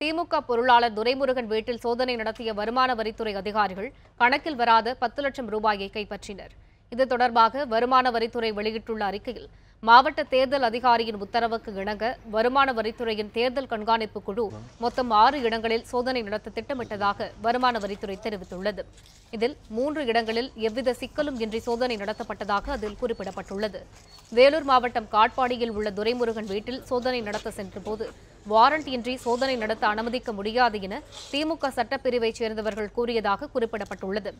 திமுக பொருளாளர் துரைமுருகன் வீட்டில் சோதனை நடத்திய வருமான வரித்துறை அதிகாரிகள் கணக்கில் வராத பத்து லட்சம் ரூபாயை கைப்பற்றினர். இது தொடர்பாக வருமான வரித்துறை வெளியிட்டுள்ள அறிக்கையில் மாவட்ட தேர்தல் அதிகாரியின் உத்தரவுக்கு இணங்க வருமான வரித்துறையின் தேர்தல் கண்காணிப்பு குழு மொத்தம் ஆறு இடங்களில் சோதனை நடத்த திட்டமிட்டதாக வருமான வரித்துறை தெரிவித்துள்ளது. இதில் மூன்று இடங்களில் எவ்வித சிக்கலும் இன்றி சோதனை நடத்தப்பட்டதாக அதில் குறிப்பிடப்பட்டுள்ளது. வேலூர் மாவட்டம் காட்பாடியில் உள்ள துரைமுருகன் வீட்டில் சோதனை நடத்த சென்றபோது வாரண்ட் இன்றி சோதனை நடத்த அனுமதிக்க முடியாது என திமுக சட்டப்பிரிவைச் சேர்ந்தவர்கள் கூறியதாக குறிப்பிடப்பட்டுள்ளது.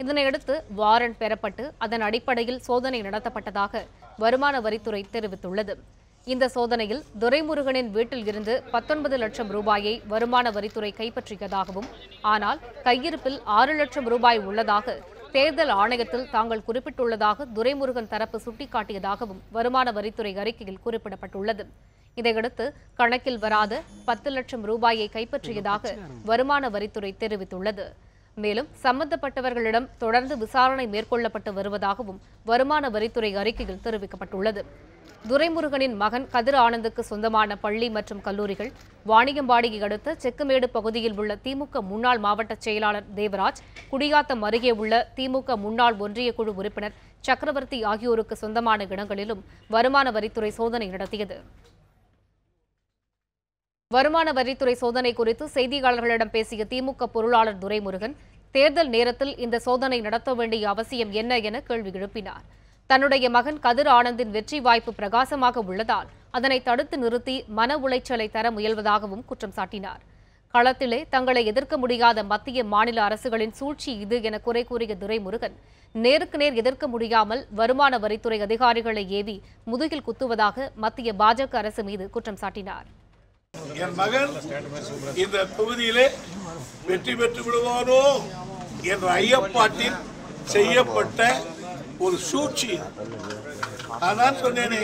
இதனையடுத்து வாரண்ட் பெறப்பட்டு அதன் அடிப்படையில் சோதனை நடத்தப்பட்டதாக வருமான வரித்துறை தெரிவித்துள்ளது. இந்த சோதனையில் துரைமுருகனின் வீட்டில் இருந்து பத்தொன்பது லட்சம் ரூபாயை வருமான வரித்துறை கைப்பற்றியதாகவும் ஆனால் கையிருப்பில் ஆறு லட்சம் ரூபாய் உள்ளதாக தேர்தல் ஆணையத்தில் தாங்கள் குறிப்பிட்டுள்ளதாக துரைமுருகன் தரப்பு சுட்டிக்காட்டியதாகவும் வருமான வரித்துறை அறிக்கையில் குறிப்பிடப்பட்டுள்ளது. இதையடுத்து கணக்கில் வராத பத்து லட்சம் ரூபாயை கைப்பற்றியதாக வருமான வரித்துறை தெரிவித்துள்ளது. மேலும் சம்பந்தப்பட்டவர்களிடம் தொடர்ந்து விசாரணை மேற்கொள்ளப்பட்டு வருவதாகவும் வருமான வரித்துறை அறிக்கையில் தெரிவிக்கப்பட்டுள்ளது. துரைமுருகனின் மகன் கதிர் ஆனந்துக்கு சொந்தமான பள்ளி மற்றும் கல்லூரிகள் வாணியம்பாடியை அடுத்த செக்குமேடு பகுதியில் உள்ள திமுக முன்னாள் மாவட்ட செயலாளர் தேவராஜ் குடியாத்தம் அருகே உள்ள திமுக முன்னாள் ஒன்றிய குழு உறுப்பினர் சக்கரவர்த்தி ஆகியோருக்கு சொந்தமான இடங்களிலும் வருமான வரித்துறை சோதனை நடத்தியது. வருமான வரித்துறை சோதனை குறித்து செய்தியாளர்களிடம் பேசிய திமுக பொருளாளர் துரைமுருகன் தேர்தல் நேரத்தில் இந்த சோதனை நடத்த வேண்டிய அவசியம் என்ன என கேள்வி எழுப்பினார். தன்னுடைய மகன் கதிர் ஆனந்தின் வெற்றி வாய்ப்பு பிரகாசமாக உள்ளதால் அதனை தடுத்து நிறுத்தி மன உளைச்சலை தர முயல்வதாகவும் குற்றம் சாட்டினார். களத்திலே தங்களை எதிர்க்க முடியாத மத்திய மாநில அரசுகளின் சூழ்ச்சி இது என குறை கூறிய துரைமுருகன் நேருக்கு நேர் எதிர்க்க முடியாமல் வருமான வரித்துறை அதிகாரிகளை ஏவி முதுகில் குத்துவதாக மத்திய பாஜக அரசு மீது குற்றம் சாட்டினார். என் மகன் இந்த தொகுதியிலே வெற்றி பெற்று விடுவானோ என்ற ஐயப்பாட்டில் செய்யப்பட்ட ஒரு சூழ்ச்சி. அதான் சொன்னேனே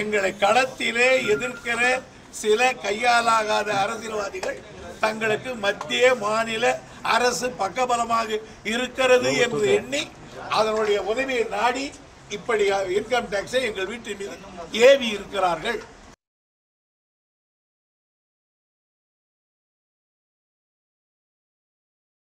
எங்களை களத்திலே எதிர்க்கிற சில கையாலாகாத அரசியல்வாதிகள் தங்களுக்கு மத்திய மாநில அரசு பக்கபலமாக இருக்கிறது என்று எண்ணி அதனுடைய உதவியை நாடி இப்படி இன்கம் டேக்ஸை எங்கள் வீட்டின் மீது ஏவி இருக்கிறார்கள்.